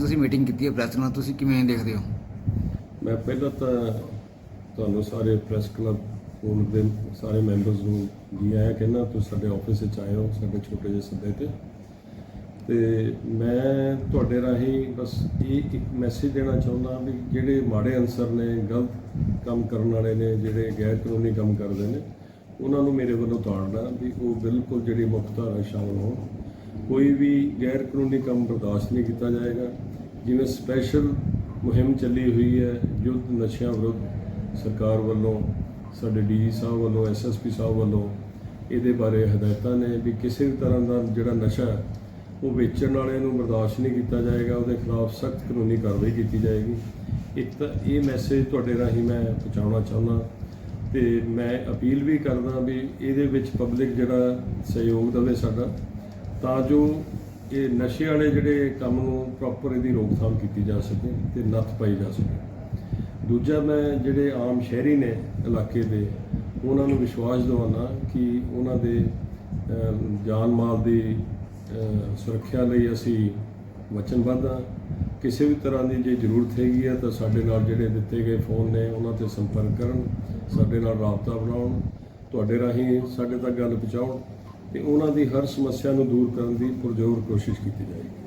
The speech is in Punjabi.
ਤੁਸੀਂ ਮੀਟਿੰਗ ਕੀਤੀ ਹੈ ਪ੍ਰੈਸ ਨਾਲ ਤੁਸੀਂ ਕਿਵੇਂ ਦੇਖਦੇ ਹੋ? ਮੈਂ ਪਹਿਲਾਂ ਤਾਂ ਤੁਹਾਨੂੰ ਸਾਰੇ ਪ੍ਰੈਸ ਕਲੱਬ ਕੋਲ ਦੇ ਸਾਰੇ ਮੈਂਬਰਸ ਨੂੰ ਜੀ ਆਇਆ ਕਹਿੰਦਾ ਤੁਸੀਂ ਸਾਡੇ ਆਫਿਸ ਵਿੱਚ ਆਏ ਹੋ, ਸਾਡੇ ਛੋਟੇ ਜਿਹੇ ਸੱਦੇ ਤੇ। ਤੇ ਮੈਂ ਤੁਹਾਡੇ ਰਾਹੀਂ ਬਸ ਇਹ ਇੱਕ ਮੈਸੇਜ ਦੇਣਾ ਚਾਹੁੰਦਾ ਵੀ ਜਿਹੜੇ ਮਾੜੇ ਅਨਸਰ ਨੇ, ਗਲਤ ਕੰਮ ਕਰਨ ਵਾਲੇ ਨੇ, ਜਿਹੜੇ ਗੈਰ ਕਾਨੂੰਨੀ ਕੰਮ ਕਰਦੇ ਨੇ, ਉਹਨਾਂ ਨੂੰ ਮੇਰੇ ਵੱਲੋਂ ਤਾੜਨਾ ਵੀ ਉਹ ਬਿਲਕੁਲ ਜਿਹੜੀ ਮੁੱਖ ਧਾਰਾ ਸ਼ਾਮਲ ਹੋਣ। ਕੋਈ ਵੀ ਗੈਰ ਕਾਨੂੰਨੀ ਕੰਮ ਬਰਦਾਸ਼ਤ ਨਹੀਂ ਕੀਤਾ ਜਾਏਗਾ, ਜਿਵੇਂ ਸਪੈਸ਼ਲ ਮੁਹਿੰਮ ਚੱਲੀ ਹੋਈ ਹੈ, ਯੁੱਧ ਨਸ਼ਿਆਂ ਵਿਰੁੱਧ ਸਰਕਾਰ ਵੱਲੋਂ, ਸਾਡੇ ਡੀਜੀ ਸਾਹਿਬ ਵੱਲੋਂ ਐਸਐਸਪੀ ਸਾਹਿਬ ਵੱਲੋਂ ਇਹਦੇ ਬਾਰੇ ਹਦਾਇਤਾਂ ਨੇ ਵੀ ਕਿਸੇ ਵੀ ਤਰ੍ਹਾਂ ਦਾ ਜਿਹੜਾ ਨਸ਼ਾ ਹੈ, ਉਹ ਵੇਚਣ ਵਾਲੇ ਨੂੰ ਬਰਦਾਸ਼ਤ ਨਹੀਂ ਕੀਤਾ ਜਾਏਗਾ, ਉਹਦੇ ਖਿਲਾਫ ਸਖਤ ਕਾਨੂੰਨੀ ਕਾਰਵਾਈ ਕੀਤੀ ਜਾਏਗੀ। ਇੱਕ ਤਾਂ ਇਹ ਮੈਸੇਜ ਤੁਹਾਡੇ ਰਾਹੀਂ ਮੈਂ ਪਹੁੰਚਾਉਣਾ ਚਾਹੁੰਦਾ ਤੇ ਮੈਂ ਅਪੀਲ ਵੀ ਕਰਦਾ ਵੀ ਇਹਦੇ ਵਿੱਚ ਪਬਲਿਕ ਜਿਹੜਾ ਸਹਿਯੋਗ ਦੇਵੇ ਸਾਡਾ। ਤਾਂ ਜੋ ਇਹ ਨਸ਼ੇ ਵਾਲੇ ਜਿਹੜੇ ਕੰਮ ਨੂੰ ਪ੍ਰੋਪਰ ਇਹਦੀ ਰੋਕਥਾਮ ਕੀਤੀ ਜਾ ਸਕੇ ਤੇ ਨੱਥ ਪਾਈ ਜਾ ਸਕੇ। ਦੂਜਾ ਮੈਂ ਜਿਹੜੇ ਆਮ ਸ਼ਹਿਰੀ ਨੇ ਇਲਾਕੇ ਦੇ, ਉਹਨਾਂ ਨੂੰ ਵਿਸ਼ਵਾਸ ਦਿਵਾਉਣਾ ਕਿ ਉਹਨਾਂ ਦੇ ਜਾਨ ਮਾਲ ਦੀ ਸੁਰੱਖਿਆ ਲਈ ਅਸੀਂ ਵਚਨਬੱਧ ਹਾਂ ਕਿਸੇ ਵੀ ਤਰ੍ਹਾਂ ਦੀ ਜੇ ਜ਼ਰੂਰਤ ਹੈਗੀ ਆ ਤਾਂ ਸਾਡੇ ਨਾਲ ਜਿਹੜੇ ਦਿੱਤੇ ਗਏ ਫੋਨ ਨੇ ਉਹਨਾਂ ਤੇ ਸੰਪਰਕ ਕਰਨ, ਸਾਡੇ ਨਾਲ ਰਾਬਤਾ ਬਣਾਉਣ, ਤੁਹਾਡੇ ਰਾਹੀਂ ਸਾਡੇ ਤੱਕ ਗੱਲ ਪਹੁੰਚਾਉਣ। ਤੇ ਉਹਨਾਂ ਦੀ ਹਰ ਸਮੱਸਿਆ ਨੂੰ ਦੂਰ ਕਰਨ ਦੀ ਪੁਰਜ਼ੋਰ ਕੋਸ਼ਿਸ਼ ਕੀਤੀ ਜਾਏਗੀ।